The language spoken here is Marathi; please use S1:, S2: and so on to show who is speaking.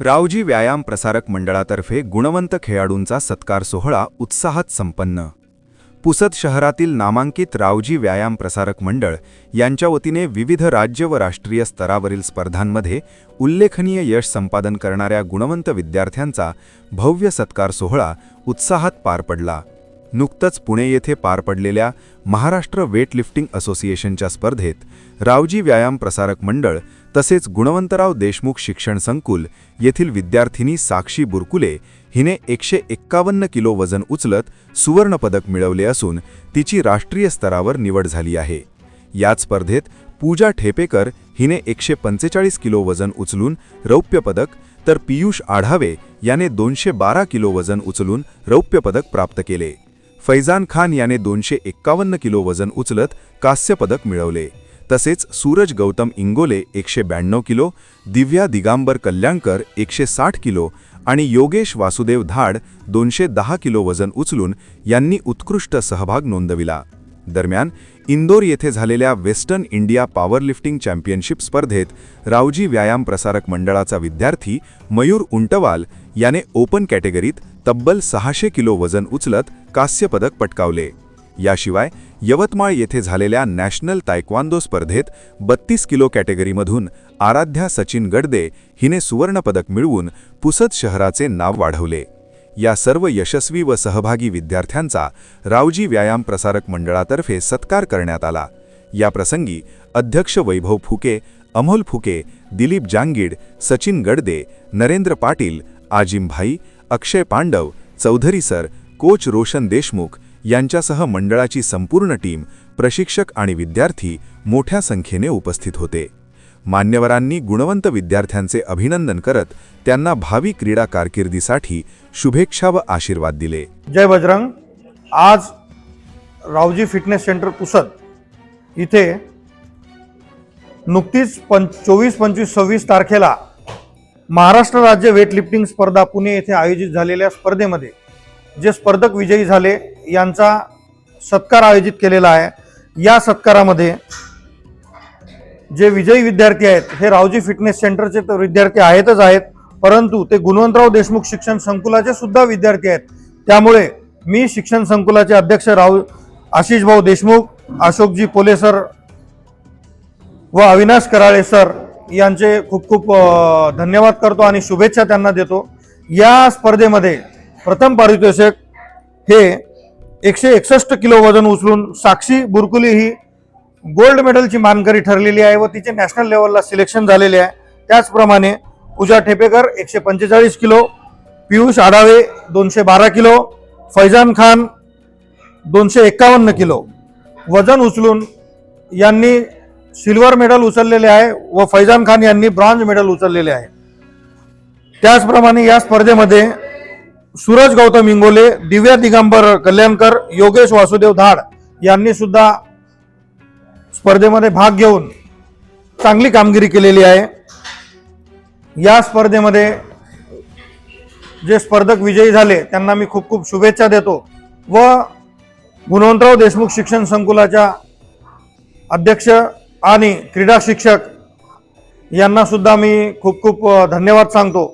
S1: रावजी व्यायाम प्रसारक मंडळातर्फे गुणवंत खेळाडूंचा सत्कार सोहळा उत्साहात संपन्न. पुसद शहरातील नामांकित रावजी व्यायाम प्रसारक मंडळ यांच्या वतीने विविध राज्य व राष्ट्रीय स्तरावरील स्पर्धांमध्ये उल्लेखनीय यश संपादन करणाऱ्या गुणवंत विद्यार्थ्यांचा भव्य सत्कार सोहळा उत्साहात पार पडला. नुकतंच पुणे येथे पार पडलेल्या महाराष्ट्र वेटलिफ्टिंग असोसिएशनच्या स्पर्धेत रावजी व्यायाम प्रसारक मंडळ तसेच गुणवंतराव देशमुख शिक्षण संकुल येथील विद्यार्थिनी साक्षी बुरकुले हिने एकशे एक्कावन्न किलो वजन उचलत सुवर्णपदक मिळवले असून तिची राष्ट्रीय स्तरावर निवड झाली आहे. याच स्पर्धेत पूजा ठेपेकर हिने एकशे पंचेचाळीस किलो वजन उचलून रौप्य पदक तर पियुष आढावे याने दोनशे बारा किलो वजन उचलून रौप्य पदक प्राप्त केले. फैजान खान याने दोनशे एक्कावन्न किलो वजन उचलत कांस्य पदक मिळवले. तसेच सूरज गौतम इंगोले एकशे ब्याण्णव किलो दिव्या दिगांबर कल्याणकर एकशे साठ किलो आणि योगेश वासुदेव धाड दोनशे दहा किलो वजन उचलून यांनी उत्कृष्ट सहभाग नोंदविला. दरम्यान इंदोर येथे झालेल्या वेस्टर्न इंडिया पॉवरलिफ्टिंग चॅम्पियनशिप स्पर्धेत रावजी व्यायाम प्रसारक मंडळाचा विद्यार्थी मयूर उंटवाल याने ओपन कॅटेगरीत तब्बल सहाशे किलो वजन उचलत कांस्य पदक पटकावले. याशिवाय यवतमाळ येथे झालेल्या नॅशनल तायक्वांदो स्पर्धेत बत्तीस किलो कॅटेगरीमधून आराध्या सचिन गडदे हिने सुवर्णपदक मिळवून पुसद शहराचे नाव वाढवले. या सर्व यशस्वी व सहभागी विद्यार्थ्यांचा रावजी व्यायाम प्रसारक मंडळातर्फे सत्कार करण्यात आला. या प्रसंगी अध्यक्ष वैभव फुके अमोल फुके दिलीप जांगीड सचिन गडदे नरेंद्र पाटील आजिमभाई अक्षय पांडव चौधरी सर कोच रोशन देशमुख यांच्यासह मंडळाची संपूर्ण टीम प्रशिक्षक आणि विद्यार्थी मोठ्या संख्येने उपस्थित होते. मान्यवरांनी गुणवंत विद्यार्थ्यांचे अभिनंदन करत त्यांना भावी क्रीडा कारकिर्दीसाठी शुभेच्छा व आशीर्वाद दिले.
S2: जय बजरंग. आज रावजी फिटनेस सेंटर पुसद इथे नुकतीच पं चोवीस पंचवीस सव्वीस तारखेला महाराष्ट्र राज्य वेटलिफ्टिंग स्पर्धा पुणे येथे आयोजित झालेल्या स्पर्धेमध्ये जे स्पर्धक विजयी झाले यांचा सत्कार आयोजित केलेला आहे. या सत्कारामध्ये जे विजयी विद्यार्थी आहेत हे रावजी फिटनेस सेंटरचे तर विद्यार्थी आहेतच आहेत परंतु ते गुणवंतराव देशमुख शिक्षण संकुलाचे सुद्धा विद्यार्थी आहेत. त्यामुळे मी शिक्षण संकुलाचे अध्यक्ष राव आशिष भाऊ देशमुख अशोकजी पोले सर व अविनाश कराळे सर यांचे खूप खूप धन्यवाद करतो आणि शुभेच्छा त्यांना देतो. या स्पर्धेमध्ये प्रथम पारितोषिक हे एकशे एकसष्ट किलो वजन उचलून साक्षी बुरकुली ही गोल्ड मेडलची मानकरी ठरलेली आहे व तिचे नॅशनल लेवलला सिलेक्शन झालेले आहे. त्याचप्रमाणे पूजा ठेपेकर एकशे पंचेचाळीस किलो पियुष आढावे दोनशे बारा किलो फैजान खान दोनशे एक्कावन्न किलो. वजन उचलून यांनी सिल्वर मेडल उचललेले आहे व फैजान खान यांनी ब्रॉन्झ मेडल उचललेले आहे. त्याचप्रमाणे या स्पर्धेमध्ये सूरज गौतम इंगोले दिव्या दिगंबर कल्याणकर योगेश वासुदेव धाड यांनी सुद्धा स्पर्धेमध्ये भाग घेऊन चांगली कामगिरी केलेली आहे. या स्पर्धेमध्ये जे स्पर्धक विजयी झाले त्यांना मी खूप खूप शुभेच्छा देतो व गुणवंतराव देशमुख शिक्षण संकुलाच्या अध्यक्ष आणि क्रीडा शिक्षक यांना सुद्धा मी खूप खूप धन्यवाद सांगतो.